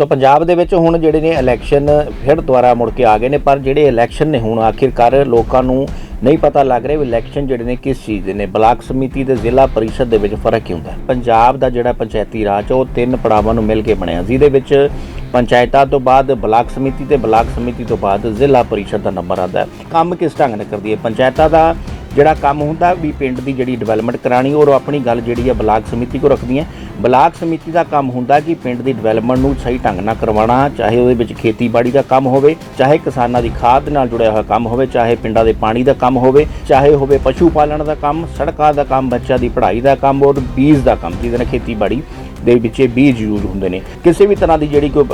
ਸੋ ਪੰਜਾਬ ਦੇ ਵਿੱਚ ਹੁਣ ਜਿਹੜੇ ਨੇ ਇਲੈਕਸ਼ਨ ਫਿਰ ਦੁਬਾਰਾ ਮੁੜ ਕੇ ਆ ਗਏ ਨੇ, ਪਰ ਜਿਹੜੇ ਇਲੈਕਸ਼ਨ ਨੇ ਹੁਣ ਆਖਿਰਕਾਰ ਲੋਕਾਂ ਨੂੰ ਨਹੀਂ ਪਤਾ ਲੱਗ ਰਿਹਾ ਵੀ ਇਲੈਕਸ਼ਨ ਜਿਹੜੇ ਨੇ ਕਿਸ ਚੀਜ਼ ਦੇ ਨੇ। ਬਲਾਕ ਸਮਿਤੀ ਤੇ ਜ਼ਿਲ੍ਹਾ ਪਰਿਸ਼ਦ ਦੇ ਵਿੱਚ ਫ਼ਰਕ ਕੀ ਹੁੰਦਾ ਪੰਜਾਬ ਦਾ ਜਿਹੜਾ ਪੰਚਾਇਤੀ ਰਾਜ, ਉਹ ਤਿੰਨ ਪੜਾਵਾਂ ਨੂੰ ਮਿਲ ਕੇ ਬਣਿਆ। ਜਿਹਦੇ ਵਿੱਚ ਪੰਚਾਇਤਾਂ ਤੋਂ ਬਾਅਦ ਬਲਾਕ ਸਮਿਤੀ ਤੇ ਬਲਾਕ ਸਮਿਤੀ ਤੋਂ ਬਾਅਦ ਜ਼ਿਲ੍ਹਾ ਪਰਿਸ਼ਦ ਦਾ ਨੰਬਰ ਆਉਂਦਾ ਕੰਮ ਕਿਸ ਢੰਗ ਨਾਲ ਕਰਦੀ ਹੈ? ਪੰਚਾਇਤਾਂ ਦਾ ਜਿਹੜਾ ਕੰਮ ਹੁੰਦਾ ਵੀ ਪਿੰਡ ਦੀ ਜਿਹੜੀ ਡਿਵੈਲਪਮੈਂਟ ਕਰਾਣੀ ਔਰ ਆਪਣੀ ਗੱਲ ਜਿਹੜੀ ਹੈ ਬਲਾਕ ਸਮਿਤੀ ਕੋ ਹੈ। ਬਲਾਕ ਸਮਿਤੀ ਦਾ ਕੰਮ ਹੁੰਦਾ ਕਿ ਪਿੰਡ ਦੀ ਡਿਵੈਲਪਮੈਂਟ ਨੂੰ ਸਹੀ ਢੰਗ ਨਾਲ ਕਰਵਾਉਣਾ, ਚਾਹੇ ਉਹਦੇ ਵਿੱਚ ਖੇਤੀਬਾੜੀ ਦਾ ਕੰਮ ਹੋਵੇ, ਚਾਹੇ ਕਿਸਾਨਾਂ ਦੀ ਖਾਦ ਨਾਲ ਜੁੜਿਆ ਹੋਇਆ ਕੰਮ ਹੋਵੇ, ਚਾਹੇ ਪਿੰਡਾਂ ਦੇ ਪਾਣੀ ਦਾ ਕੰਮ ਹੋਵੇ, ਚਾਹੇ ਹੋਵੇ ਪਸ਼ੂ ਪਾਲਣ ਦਾ ਕੰਮ, ਸੜਕਾਂ ਦਾ ਕੰਮ, ਬੱਚਿਆਂ ਦੀ ਪੜ੍ਹਾਈ ਦਾ ਕੰਮ, ਔਰ ਬੀਜ ਦਾ ਕੰਮ, ਜਿਹਦੇ ਨਾਲ ਖੇਤੀਬਾੜੀ ਦੇ ਵਿੱਚ ਇਹ ਬੀਜ ਯੂਜ਼ ਹੁੰਦੇ ਨੇ। ਕਿਸੇ ਵੀ ਤਰ੍ਹਾਂ ਦੀ ਜਿਹੜੀ ਕੋਈ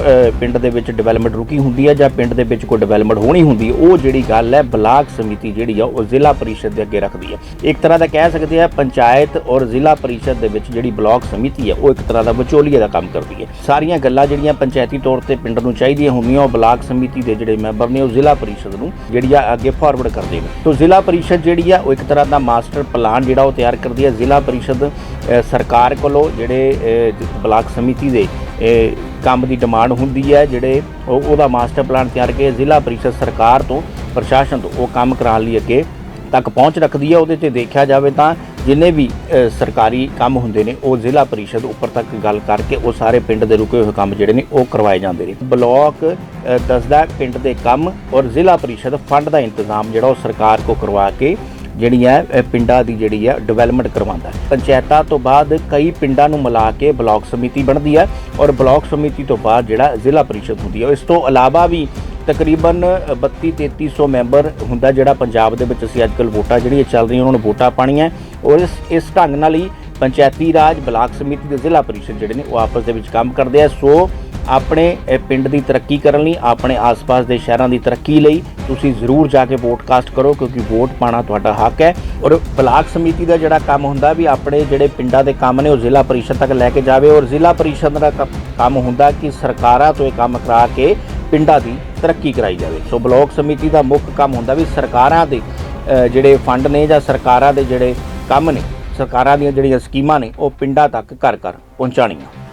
ਪਿੰਡ ਦੇ ਵਿੱਚ ਡਿਵੈਲਪਮੈਂਟ ਰੁਕੀ ਹੁੰਦੀ ਹੈ ਜਾਂ ਪਿੰਡ ਦੇ ਵਿੱਚ ਕੋਈ ਡਿਵੈਲਪਮੈਂਟ ਹੋਣੀ ਹੁੰਦੀ ਹੈ ਉਹ ਜਿਹੜੀ ਗੱਲ ਹੈ ਬਲਾਕ ਸਮਿਤੀ ਜਿਹੜੀ ਆ, ਉਹ ਜ਼ਿਲ੍ਹਾ ਪਰਿਸ਼ਦ ਦੇ ਅੱਗੇ ਰੱਖਦੀ ਹੈ। ਇੱਕ ਤਰ੍ਹਾਂ ਦਾ ਕਹਿ ਸਕਦੇ ਆ ਪੰਚਾਇਤ ਔਰ ਜ਼ਿਲ੍ਹਾ ਪਰਿਸ਼ਦ ਦੇ ਵਿੱਚ ਜਿਹੜੀ ਬਲਾਕ ਸਮਿਤੀ ਹੈ ਉਹ ਇੱਕ ਤਰ੍ਹਾਂ ਦਾ ਵਿਚੋਲੀਏ ਦਾ ਕੰਮ ਕਰਦੀ ਹੈ। ਸਾਰੀਆਂ ਗੱਲਾਂ ਜਿਹੜੀਆਂ ਪੰਚਾਇਤੀ ਤੌਰ ਤੇ ਪਿੰਡ ਨੂੰ ਚਾਹੀਦੀਆਂ ਹੁੰਦੀਆਂ, ਉਹ ਬਲਾਕ ਸਮਿਤੀ ਦੇ ਜਿਹੜੇ ਮੈਂਬਰ ਨੇ, ਉਹ ਜ਼ਿਲ੍ਹਾ ਪਰਿਸ਼ਦ ਨੂੰ ਜਿਹੜੀ ਆ, ਅੱਗੇ ਫਾਰਵਰਡ ਕਰਦੇ ਨੇ। ਤੋਂ ਜ਼ਿਲ੍ਹਾ ਪਰਿਸ਼ਦ ਜਿਹੜੀ ਆ, ਉਹ ਇੱਕ ਤਰ੍ਹਾਂ ਦਾ ਮਾਸਟਰ ਪਲਾਨ ਜਿਹੜਾ ਉਹ ਤਿਆਰ ਕਰਦੀ ਹੈ। ਜ਼ਿਲ੍ਹਾ ਪਰਿਸ਼ਦ ਸਰਕਾਰ ਕੋਲੋਂ ਜਿਹੜੇ ਬਲਾਕ ਸਮਿਤੀ ਦੇ ਕੰਮ ਦੀ ਡਿਮਾਂਡ ਹੁੰਦੀ ਹੈ, ਜਿਹੜੇ ਉਹ- ਉਹਦਾ ਮਾਸਟਰ ਪਲਾਨ ਤਿਆਰ ਕੇ ਜ਼ਿਲ੍ਹਾ ਪਰਿਸ਼ਦ ਸਰਕਾਰ ਤੋਂ, ਪ੍ਰਸ਼ਾਸਨ ਤੋਂ ਉਹ ਕੰਮ ਕਰਾਉਣ ਲਈ ਅੱਗੇ ਤੱਕ ਪਹੁੰਚ ਰੱਖਦੀ ਹੈ। ਉਹਦੇ ਤੇ ਦੇਖਿਆ ਜਾਵੇ ਤਾਂ ਜਿੰਨੇ ਵੀ ਸਰਕਾਰੀ ਕੰਮ ਹੁੰਦੇ ਨੇ, ਉਹ ਜ਼ਿਲ੍ਹਾ ਪਰਿਸ਼ਦ ਉੱਪਰ ਤੱਕ ਗੱਲ ਕਰਕੇ ਉਹ ਸਾਰੇ ਪਿੰਡ ਦੇ ਰੁਕੇ ਹੋਏ ਕੰਮ ਜਿਹੜੇ ਨੇ, ਉਹ ਕਰਵਾਏ ਜਾਂਦੇ ਨੇ। ਬਲਾਕ ਦੱਸਦਾ ਪਿੰਡ ਦੇ ਕੰਮ ਔਰ ਜ਼ਿਲ੍ਹਾ ਪਰਿਸ਼ਦ ਫੰਡ ਦਾ ਇੰਤਜ਼ਾਮ ਜਿਹੜਾ ਉਹ ਸਰਕਾਰ ਕੋ ਕਰਵਾ ਕੇ ਜਿਹੜੀ ਹੈ ਪਿੰਡਾਂ ਦੀ ਜਿਹੜੀ ਹੈ ਡਿਵੈਲਪਮੈਂਟ ਕਰਵਾਉਂਦਾ ਹੈ। ਪੰਚਾਇਤਾਂ ਤੋਂ ਬਾਅਦ ਕਈ ਪਿੰਡਾਂ ਨੂੰ ਮਿਲਾ ਕੇ ਬਲਾਕ ਸਮਿਤੀ ਬਣਦੀ ਹੈ ਔਰ ਬਲਾਕ ਸਮਿਤੀ ਤੋਂ ਬਾਅਦ ਜਿਹੜਾ ਜ਼ਿਲ੍ਹਾ ਪਰਿਸ਼ਦ ਹੁੰਦੀ ਹੈ। ਇਸ ਤੋਂ ਇਲਾਵਾ ਵੀ ਤਕਰੀਬਨ 32 3300 ਮੈਂਬਰ ਹੁੰਦਾ ਜਿਹੜਾ ਪੰਜਾਬ ਦੇ ਵਿੱਚ ਅਸੀਂ ਅੱਜਕੱਲ ਵੋਟਾਂ ਜਿਹੜੀਆਂ ਚੱਲ ਰਹੀਆਂ, ਉਹਨਾਂ ਨੂੰ ਵੋਟਾਂ ਪਾਣੀਆਂ ਔਰ ਇਸ ਇਸ ਢੰਗ ਨਾਲ ਹੀ ਪੰਚਾਇਤੀ ਰਾਜ ਬਲਾਕ ਸਮਿਤੀ ਤੇ ਜ਼ਿਲ੍ਹਾ ਪਰਿਸ਼ਦ ਜਿਹੜੇ ਨੇ, ਉਹ ਆਪਸ ਦੇ ਵਿੱਚ ਕੰਮ ਕਰਦੇ ਆ। ਸੋ ਆਪਣੇ ਪਿੰਡ ਦੀ ਤਰੱਕੀ ਕਰਨ ਲਈ, ਆਪਣੇ ਆਸ-ਪਾਸ ਦੇ ਸ਼ਹਿਰਾਂ ਦੀ ਤਰੱਕੀ ਲਈ ਤੁਸੀਂ ਜ਼ਰੂਰ ਜਾ ਕੇ ਵੋਟ ਕਾਸਟ ਕਰੋ, ਕਿਉਂਕਿ ਵੋਟ ਪਾਣਾ ਤੁਹਾਡਾ ਹੱਕ ਹੈ। ਔਰ ਬਲਾਕ ਸਮਿਤੀ ਦਾ ਜਿਹੜਾ ਕੰਮ ਹੁੰਦਾ ਵੀ ਆਪਣੇ ਜਿਹੜੇ ਪਿੰਡਾਂ ਦੇ ਕੰਮ ਨੇ, ਉਹ ਜ਼ਿਲ੍ਹਾ ਪਰਿਸ਼ਦ ਤੱਕ ਲੈ ਕੇ ਜਾਵੇ। ਔਰ ਜ਼ਿਲ੍ਹਾ ਪਰਿਸ਼ਦ ਦਾ ਕ- ਕੰਮ ਹੁੰਦਾ ਕਿ ਸਰਕਾਰਾਂ ਤੋਂ ਇਹ ਕੰਮ ਕਰਾ ਕੇ ਪਿੰਡਾਂ ਦੀ ਤਰੱਕੀ ਕਰਾਈ ਜਾਵੇ। ਸੋ ਬਲਾਕ ਸਮਿਤੀ ਦਾ ਮੁੱਖ ਕੰਮ ਹੁੰਦਾ ਵੀ ਸਰਕਾਰਾਂ ਦੇ ਜਿਹੜੇ ਫੰਡ ਨੇ ਜਾਂ ਸਰਕਾਰਾਂ ਦੇ ਜਿਹੜੇ ਕੰਮ ਨੇ, ਸਰਕਾਰਾਂ ਦੀਆਂ ਜਿਹੜੀਆਂ ਸਕੀਮਾਂ ਨੇ, ਉਹ ਪਿੰਡਾਂ ਤੱਕ ਘਰ ਘਰ ਪਹੁੰਚਾਉਣੀਆਂ।